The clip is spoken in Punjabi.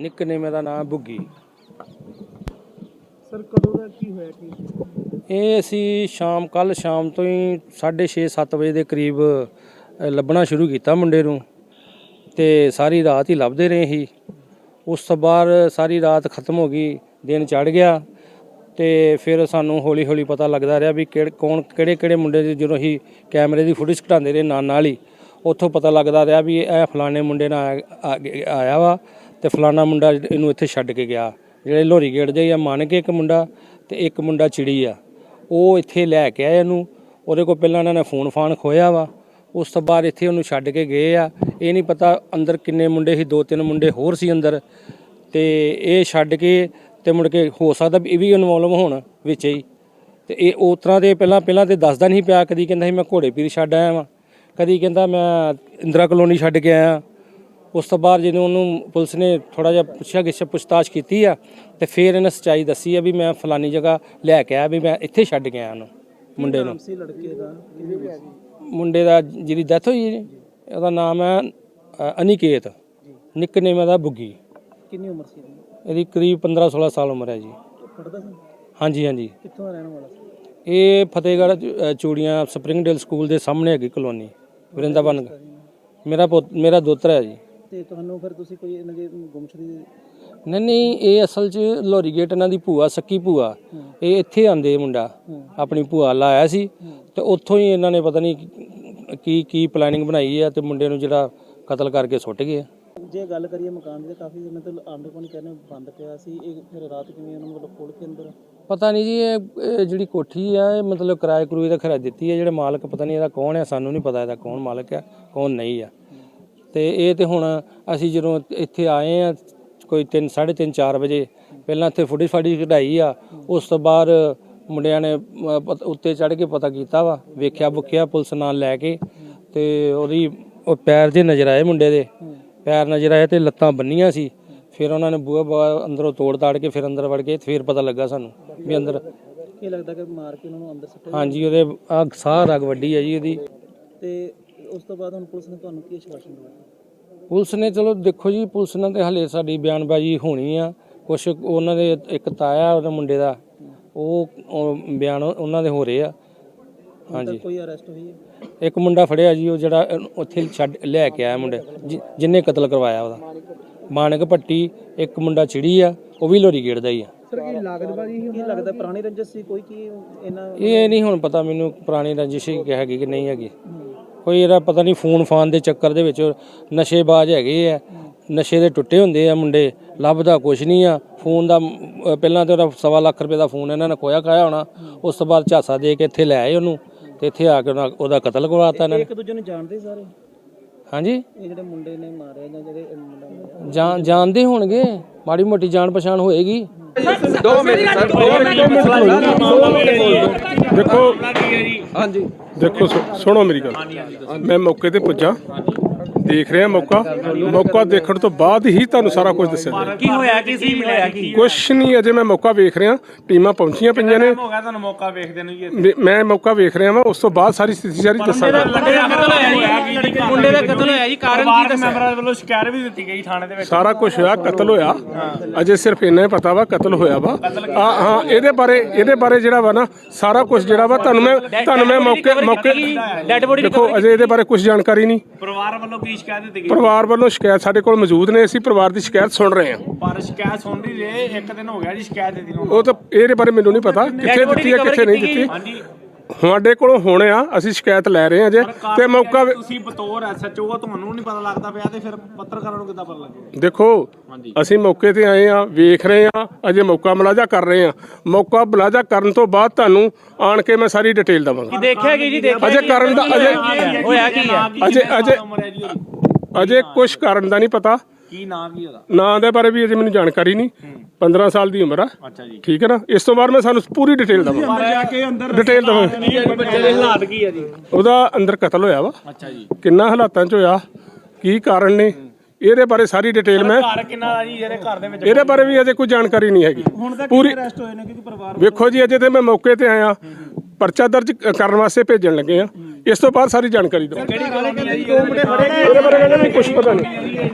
ਨਿਕਨੇਮ ਦਾ ਨਾਮ ਬੁੱਗੀ। ਸਰ ਕਦੋਂ ਦਾ ਕੀ ਹੋਇਆ ਕੀ ਇਹ ਅਸੀਂ ਸ਼ਾਮ ਕੱਲ ਸ਼ਾਮ ਤੋਂ ਹੀ 6:30 7 ਵਜੇ ਦੇ ਕਰੀਬ ਅ, ਲੱਭਣਾ ਸ਼ੁਰੂ ਕੀਤਾ ਮੁੰਡੇ ਨੂੰ ਤੇ ਸਾਰੀ ਰਾਤ ਹੀ ਲੱਭਦੇ ਰਹੇ ਸੀ। ਉਸ ਤੋਂ ਬਾਅਦ ਸਾਰੀ ਰਾਤ ਖਤਮ ਹੋ ਗਈ ਦਿਨ ਚੜ ਗਿਆ ਤੇ ਫਿਰ ਸਾਨੂੰ ਹੌਲੀ ਹੌਲੀ ਪਤਾ ਲੱਗਦਾ ਰਿਹਾ ਵੀ ਕਿਹੜੇ ਕੌਣ ਕਿਹੜੇ ਕਿਹੜੇ ਮੁੰਡੇ ਦੀ ਜਦੋਂ ਅਸੀਂ ਕੈਮਰੇ ਦੀ ਫੁਟੇਜ ਘਟਾਉਂਦੇ ਰਹੇ ਨਾਲ ਨਾਲ ਹੀ ਉੱਥੋਂ ਪਤਾ ਲੱਗਦਾ ਰਿਹਾ ਵੀ ਇਹ ਫਲਾਣੇ ਮੁੰਡੇ ਨਾਲ ਆ- ਆ- ਆਇਆ ਵਾ ਤੇ ਫਲਾਣਾ ਮੁੰਡਾ ਇਹਨੂੰ ਇੱਥੇ ਛੱਡ ਕੇ ਗਿਆ। ਜਿਹੜੇ ਲੋਰੀ ਗੇੜ ਦੇ ਆ ਮੰਨ ਕੇ ਇੱਕ ਮੁੰਡਾ ਤੇ ਇੱਕ ਮੁੰਡਾ ਚਿੜੀ ਆ। ਉਹ ਇੱਥੇ ਲੈ ਕੇ ਆਏ ਇਹਨੂੰ। ਉਹਦੇ ਕੋਲ ਪਹਿਲਾਂ ਇਹਨਾਂ ਨੇ ਫੋਨ ਫਾਨ ਖੋਇਆ ਵਾ। ਉਸ ਤੋਂ ਬਾਅਦ ਇੱਥੇ ਉਹਨੂੰ ਛੱਡ ਕੇ ਗਏ ਆ। ਇਹ ਨਹੀਂ ਪਤਾ ਅੰਦਰ ਕਿੰਨੇ ਮੁੰਡੇ ਸੀ, ਦੋ ਤਿੰਨ ਮੁੰਡੇ ਹੋਰ ਸੀ ਅੰਦਰ। ਤੇ ਇਹ ਛੱਡ ਕੇ ਤੇ ਮੁੜ ਕੇ ਹੋ ਸਕਦਾ ਵੀ ਇਹ ਵੀ ਇਨਵੋਲਵ ਹੋਣ ਵਿੱਚ ਹੀ। ਤੇ ਇਹ ਉਸ ਤਰ੍ਹਾਂ ਦੇ ਪਹਿਲਾਂ ਪਹਿਲਾਂ ਤੇ ਦੱਸਦਾ ਨਹੀਂ ਪਿਆ। ਕਦੀ ਕਹਿੰਦਾ ਸੀ, ਮੈਂ ਘੋੜੇ ਪੀਰ ਛੱਡ ਆਇਆ ਵਾਂ। ਕਦੀ ਕਹਿੰਦਾ, ਮੈਂ ਇੰਦਰਾ ਕਲੋਨੀ ਛੱਡ ਕੇ ਆਇਆ। ਉਸ ਤੋਂ ਬਾਅਦ ਜਦੋਂ ਉਹਨੂੰ ਪੁਲਿਸ ਨੇ ਥੋੜਾ ਜਿਹਾ ਪੁੱਛਿਆ ਗਿੱਛ ਪੁੱਛਤਾਛ ਕੀਤੀ ਆ ਤੇ ਫਿਰ ਇਹਨੇ ਸੱਚਾਈ ਦੱਸੀ ਆ ਵੀ ਮੈਂ ਫਲਾਨੀ ਜਗ੍ਹਾ ਲੈ ਕੇ ਆਇਆ ਵੀ ਮੈਂ ਇੱਥੇ ਛੱਡ ਆਇਆ ਉਹਨੂੰ ਮੁੰਡੇ ਨੂੰ। ਸੀ ਲੜਕੇ ਦਾ? ਮੁੰਡੇ ਦਾ ਜਿਹਦੀ ਡੈਥ ਹੋਈ ਜੀ ਉਹਦਾ ਨਾਮ ਹੈ ਅ, ਅਨਿਕੇਤ ਨਿਕਨੇਮ ਦਾ ਬੁੱਗੀ। ਕਿੰਨੀ ਉਮਰ ਸੀ ਇਹਦੀ? ਇਹਦੀ ਕਰੀਬ 15 16 ਸਾਲ ਉਮਰ ਹੈ ਜੀ। ਸੀ? ਹਾਂਜੀ ਹਾਂਜੀ। ਕਿੱਥੋਂ ਦਾ ਰਹਿਣ ਵਾਲਾ ਸੀ? ਇਹ ਫਤਿਹਗੜ੍ਹ ਚ- ਅ, ਚੂੜੀਆਂ ਸਪਰਿੰਗਡੇਲ ਸਕੂਲ ਦੇ ਸਾਹਮਣੇ ਹੈਗੀ ਕਲੋਨੀ ਵਰਿੰਦਾਵਨ। ਮੇਰਾ ਪੁੱਤ ਮੇਰਾ ਦੋਤਰਾ ਹੈ ਜੀ। ਤੇ ਤੁਹਾਨੂੰ ਫਿਰ ਤੁਸੀਂ ਕੋਈ ਇਹਨਾਂ ਦੇ ਗੁੰਮਸ਼ੁਦੀ ਨਹੀਂ ਨਹੀਂ ਇਹ ਅਸਲ 'ਚ ਲੋਰੀ ਗੇਟ ਇਹਨਾਂ ਦੀ ਭੂਆ ਸੱਕੀ ਭੂਆ। ਇਹ ਇੱਥੇ ਆਂਦੇ ਮੁੰਡਾ ਆਪਣੀ ਭੂਆ ਲਾਇਆ ਸੀ। ਤੇ ਉੱਥੋਂ ਹੀ ਇਹਨਾਂ ਨੇ ਪਤਾ ਨਹੀਂ ਕੀ ਕੀ ਪਲੈਨਿੰਗ ਬਣਾਈ ਹੈ ਤੇ ਮੁੰਡੇ ਨੂੰ ਜਿਹੜਾ ਕਤਲ ਕਰਕੇ ਸੁੱਟ ਗਏ ਜੇ ਗੱਲ ਕਰੀਏ ਮਕਾਨ ਦੀ ਕਾਫੀ ਦਿਨਾਂ ਤੋਂ ਆਂਡੇ ਕੋਲ ਕਹਿੰਦੇ ਬੰਦ ਪਿਆ ਸੀ। ਇਹ ਫਿਰ ਰਾਤ ਕਿਵੇਂ ਉਹਨਾਂ ਨੂੰ ਮਤਲਬ ਖੋਲ ਕੇ ਅੰਦਰ? ਪਤਾ ਨਹੀਂ ਜੀ ਇਹ ਜਿਹੜੀ ਕੋਠੀ ਆ ਇਹ ਮਤਲਬ ਕਿਰਾਏ ਕਰੂਏ ਦਾ ਖਰਾ ਦਿੱਤੀ ਹੈ ਜਿਹੜੇ ਮਾਲਕ ਪਤਾ ਨਹੀਂ ਇਹਦਾ ਕੌਣ ਹੈ ਸਾਨੂੰ ਨਹੀਂ ਪਤਾ ਇਹਦਾ ਕੌਣ ਮਾਲਕ ਹੈ ਕੌਣ ਨਹੀਂ ਆ। ਤੇ ਇਹ ਤੇ ਹੁਣ ਅਸੀਂ ਜਦੋਂ ਇੱਥੇ ਆਏ ਆ ਕੋਈ 3 3:30 4 ਵਜੇ ਪਹਿਲਾਂ ਇੱਥੇ ਫੁੱਟੀ ਫਾੜੀ ਕਢਾਈ ਆ ਉਸ ਤੋਂ ਬਾਅਦ ਮੁੰਡਿਆਂ ਨੇ ਉੱਤੇ ਚੜ੍ਹ ਕੇ ਪਤਾ ਕੀਤਾ ਵਾ ਵੇਖਿਆ ਬੁੱਖਿਆ ਪੁਲਿਸ ਨਾਲ ਲੈ ਕੇ ਤੇ ਉਹਦੀ ਉਹ ਪੈਰ ਜੇ ਨਜ਼ਰ ਆਏ ਮੁੰਡੇ ਦੇ ਪੈਰ ਨਜ਼ਰ ਆਏ ਤੇ ਲੱਤਾਂ ਬੰਨੀਆਂ ਸੀ ਫਿਰ ਉਹਨਾਂ ਨੇ ਬੂਹਾ ਬੂਹਾ ਅੰਦਰੋਂ ਤੋੜ ਤਾੜ ਕੇ ਫਿਰ ਅੰਦਰ ਵੜ ਕੇ ਫਿਰ ਪਤਾ ਲੱਗਾ ਸਾਨੂੰ ਵੀ ਅੰਦਰ ਇਹ ਲੱਗਦਾ ਕਿ ਮਾਰ ਕੇ ਉਹਨਾਂ ਨੂੰ ਅੰਦਰ ਸੁੱਟਿਆ ਹਾਂਜੀ ਉਹਦੇ ਆ ਸਾਹ ਰਗ ਵੱਡੀ ਹੈ ਜੀ ਉਹਦੀ। ਤੇ ਉਸ ਤੋਂ ਬਾਅਦ ਹੁਣ ਪੁਲਿਸ ਨੇ ਤੁਹਾਨੂੰ ਕੀ ਆਸ਼ਵਾਸਨ ਦਿੱਤਾ ਪੁਲਿਸ ਨੇ ਚਲੋ ਦੇਖੋ ਜੀ ਪੁਲਿਸ ਨਾਲ ਤੇ ਹਲੇ ਸਾਡੀ ਬਿਆਨਬਾਜ਼ੀ ਹੋਣੀ ਆ। ਕੁਛ ਉਹਨਾਂ ਦੇ ਇੱਕ ਤਾਇਆ ਉਹਦੇ ਮੁੰਡੇ ਦਾ ਉਹ ਬਿਆਨ ਉਹਨਾਂ ਦੇ ਹੋ ਰਹੇ ਆ। ਹਾਂਜੀ। ਕੋਈ ਅਰੈਸਟ ਹੋਈ ਹੈ? ਇੱਕ ਮੁੰਡਾ ਫੜਿਆ ਜੀ ਉਹ ਜਿਹੜਾ ਉੱਥੇ ਛੱਡ ਲੈ ਕੇ ਆਇਆ ਮੁੰਡੇ ਜਿ- ਜਿਹਨੇ ਕਤਲ ਕਰਵਾਇਆ ਉਹਦਾ। ਮਾਨਕ ਭੱਟੀ ਇੱਕ ਮੁੰਡਾ ਚਿੜੀ ਆ ਉਹ ਵੀ ਲੋਰੀ ਗੇੜ ਦਾ ਹੀ ਆ। ਸਰ ਕੀ ਲਾਗਤਬਾਜੀ ਕੀ ਲੱਗਦਾ ਪੁਰਾਣੀ ਰੰਜਸ ਸੀ? ਕੋਈ ਕੀ ਇਹਨਾਂ ਇਹ ਨਹੀਂ ਹੁਣ ਪਤਾ ਮੈਨੂੰ ਪੁਰਾਣੀ ਰੰਜਿਸ਼ ਹੀ ਹੈਗੀ ਕਿ ਨਹੀਂ ਹੈਗੀ। ਕੋਈ ਇਹਦਾ ਪਤਾ ਨਹੀਂ ਫੋਨ ਫਾਨ ਦੇ ਚੱਕਰ ਦੇ ਵਿੱਚ ਨਸ਼ੇਬਾਜ਼ ਹੈਗੇ ਆ, ਨਸ਼ੇ ਦੇ ਟੁੱਟੇ ਹੁੰਦੇ ਆ ਮੁੰਡੇ, ਲੱਭਦਾ ਕੁਛ ਨਹੀਂ ਆ। ਫੋਨ ਦਾ, ਅਹ ਪਹਿਲਾਂ ਤੇ ਉਹਦਾ ਸਵਾ ਲੱਖ ਰੁਪਏ ਦਾ ਫੋਨ ਇਹਨਾਂ ਨੇ ਖੋਇਆ ਖਾਇਆ ਹੋਣਾ, ਉਸ ਤੋਂ ਬਾਅਦ ਝਾਸਾ ਦੇ ਕੇ ਇੱਥੇ ਲੈ ਆਏ ਉਹਨੂੰ ਤੇ ਇੱਥੇ ਆ ਕੇ ਉਹਨਾਂ- ਉਹਦਾ ਕਤਲ ਕਰਵਾਤਾ ਇਹਨਾਂ ਨੇ। ਇੱਕ ਦੂਜੇ ਨੂੰ ਜਾਣਦੇ ਸਾਰੇ। ਹਾਂਜੀ ਇਹ ਜਿਹੜੇ ਮੁੰਡੇ ਨੇ ਮਾਰਿਆ ਜਾਂ ਜਿਹੜੇ ਮੁੰਡਾ ਮਾਰਿਆ। ਜਾਣ ਜਾਣਦੇ ਹੋਣਗੇ ਮਾੜੀ ਮੋਟੀ ਜਾਣ ਪਛਾਣ ਹੋਏਗੀ ਦੇਖੋ ਹਾਂਜੀ ਦੇਖੋ ਸੁਣੋ ਮੇਰੀ ਗੱਲ ਮੈਂ ਮੌਕੇ ਤੇ ਪੁੱਜਾ ਦੇਖ ਰਿਹਾ ਮੌਕਾ। ਮੌਕਾ ਦੇਖਣ ਤੋਂ ਬਾਅਦ ਹੀ ਤੁਹਾਨੂੰ ਸਾਰਾ ਕੁਝ ਦੱਸਿਆ ਜਾਏਗਾ ਕੀ ਹੋਇਆ? ਕੀ ਸੀ? ਹੋਇਆ ਕੀ? ਕੁਛ ਨਹੀਂ ਅਜੇ ਮੈਂ ਮੌਕਾ ਵੇਖ ਰਿਹਾ। ਟੀਮਾਂ ਪਹੁੰਚੀਆਂ ਪਈਆਂ ਨੇ। ਹੋ ਗਿਆ ਤੁਹਾਨੂੰ ਮੌਕਾ ਵੇਖਦੇ ਨੂੰ ਜੀ ਵੀ ਮੈਂ ਮੌਕਾ ਵੇਖ ਰਿਹਾ ਵਾਂ। ਉਸ ਤੋਂ ਬਾਅਦ ਸਾਰੀ ਸਥਿਤੀ ਸਾਰੀ ਦੱਸਾਂਗਾ। ਮੁੰਡੇ ਦਾ ਕਤਲ ਹੋਇਆ ਜੀ। ਮੁੰਡੇ ਦਾ ਕਤਲ ਹੋਇਆ ਜੀ। ਕਾਰਨ ਕੀ ਦੱਸਿਆ? ਮੈਂਬਰਾਂ ਵੱਲੋਂ ਸ਼ਿਕਾਇਤ ਵੀ ਦਿੱਤੀ ਗਈ ਥਾਣੇ ਦੇ ਵਿੱਚ। ਸਾਰਾ ਕੁਝ ਹੋਇਆ ਕਤਲ ਹੋਇਆ। ਅਜੇ ਸਿਰਫ ਇੰਨਾ ਹੀ ਪਤਾ ਵਾ ਕਤਲ ਹੋਇਆ ਵਾ। ਹਾਂ ਹਾਂ ਇਹਦੇ ਬਾਰੇ ਇਹਦੇ ਬਾਰੇ ਜਿਹੜਾ ਵਾ ਨਾ ਸਾਰਾ ਕੁਝ ਜਿਹੜਾ ਵਾ ਤੁਹਾਨੂੰ ਮੈਂ ਤੁਹਾਨੂੰ ਮੈਂ ਮੌਕੇ ਮੌਕੇ ਡੈਡ ਬੋਡੀ ਦੇਖੋ ਅਜੇ ਇਹਦੇ ਬਾਰੇ ਕੁਝ ਜਾਣਕਾਰੀ ਨਹੀਂ। ਪਰਿਵਾਰ ਵੱਲੋਂ ਕੀ ਸ਼ਿਕਾਇਤ ਦਿੱਤੀ ਗਈ? ਪਰਿਵਾਰ ਵੱਲੋਂ ਸ਼ਿਕਾਇਤ ਸਾਡੇ ਕੋਲ ਮੌਜੂਦ ਨੇ ਅਸੀਂ ਪਰਿਵਾਰ ਦੀ ਸ਼ਿਕਾਇਤ ਸੁਣ ਰਹੇ ਹਾਂ। ਪਰ ਸ਼ਿਕਾਇਤ ਸੁਣ ਨਹੀਂ ਰਹੇ ਇੱਕ ਦਿਨ ਹੋ ਗਿਆ ਜੀ ਸ਼ਿਕਾਇਤ ਦਿੱਤੀ ਨੂੰ। ਉਹ ਤਾਂ ਇਹਦੇ ਬਾਰੇ ਮੈਨੂੰ ਨਹੀਂ ਪਤਾ ਕਿੱਥੇ ਦਿੱਤੀ ਹੈ ਕਿੱਥੇ ਨਹੀਂ ਦਿੱਤੀ। ਹਾਂਜੀ। ਸਾਡੇ ਕੋਲੋਂ ਹੁਣ ਆ ਅਸੀਂ ਸ਼ਿਕਾਇਤ ਲੈ ਰਹੇ ਹਾਂ ਜੇ। ਤੇ ਮੌਕਾ ਵੇ- ਤੁਸੀਂ ਬਤੌਰ ਐਸਐਚਓ ਤੁਹਾਨੂੰ ਨਹੀਂ ਪਤਾ ਲੱਗਦਾ ਪਿਆ ਤੇ ਫਿਰ ਪੱਤਰਕਾਰਾਂ ਨੂੰ ਕਿੱਦਾਂ ਪਤਾ ਲੱਗੇ ਦੇਖੋ ਅਸੀਂ ਮੌਕੇ ਤੇ ਆਏ ਆ ਵੇਖ ਰਹੇ ਆ ਅਜੇ ਮੌਕਾ ਮੁਲਾਜ਼ਾ ਕਰ ਰਹੇ ਆ ਮੌਕਾ ਮੁਲਾਜ਼ਾ ਕਰਨ ਤੋਂ ਬਾਅਦ ਤੁਹਾਨੂੰ ਆਣ ਕੇ ਮੈਂ ਸਾਰੀ ਡਿਟੇਲ ਦਵਾਂਗਾ। ਦੇਖਿਆ ਗਈ ਜੀ? ਦੇਖਿਆ ਅਜੇ ਕਰਨ ਦਾ ਅਜੇ ਹੋਇਆ ਕੀ ਆ ਅਜੇ ਅਜੇ ਹੈ ਅਜੇ ਕੁਝ ਕਰਨ ਦਾ ਨਹੀਂ ਪਤਾ। ਕੀ ਨਾਮ ਕੀ ਉਹਦਾ? ਨਾਂ ਦੇ ਬਾਰੇ ਵੀ ਅਜੇ ਮੈਨੂੰ ਜਾਣਕਾਰੀ ਨਹੀਂ। 15 ਸਾਲ ਦੀ ਉਮਰ ਆ। ਅੱਛਾ ਜੀ। ਠੀਕ ਹੈ ਨਾ? ਇਸ ਤੋਂ ਬਾਅਦ ਮੈਂ ਸਾਨੂੰ ਪੂਰੀ ਡਿਟੇਲ ਦਵਾਂਗਾ। ਜਾ ਕੇ ਅੰਦਰ ਡਿਟੇਲ ਦਵਾਂਗਾ। ਬੱਚੇ ਦੇ ਹਾਲਾਤ ਕੀ ਆ ਜੀ? ਉਹਦਾ ਅੰਦਰ ਕਤਲ ਹੋਇਆ ਵਾ। ਅੱਛਾ ਜੀ। ਕਿੰਨਾ ਹਾਲਾਤਾਂ 'ਚ ਹੋਇਆ? ਕੀ ਕਾਰਨ ਨੇ? ਇਹਦੇ ਬਾਰੇ ਸਾਰੀ ਡਿਟੇਲ ਮੈਂ ਘਰ ਕਿੰਨਾ ਆ ਜੀ? ਜਿਹੜੇ ਘਰ ਦੇ ਵਿੱਚ ਇਹਦੇ ਬਾਰੇ ਵੀ ਅਜੇ ਕੋਈ ਜਾਣਕਾਰੀ ਨਹੀਂ ਹੈਗੀ। ਪੂਰੀ ਅਰੈਸਟ ਹੋਏ ਨੇ ਕਿਉਂਕਿ ਪਰਿਵਾਰ ਵੇਖੋ ਜੀ ਅਜੇ ਤੇ ਮੈਂ ਮੌਕੇ ਤੇ ਆਇਆ। ਪਰਚਾ ਦਰਜ ਕਰਨ ਵਾਸਤੇ ਭੇਜਣ ਲੱਗੇ ਆ। ਇਸ ਤੋਂ ਬਾਅਦ ਸਾਰੀ ਜਾਣਕਾਰੀ ਦਵਾਂਗਾ। ਕਿਹੜੀ ਗੱਲ ਹੈ ਜੀ? ਇਹਦੇ ਬਾਰੇ ਕੁਝ ਪਤਾ ਨਹੀਂ।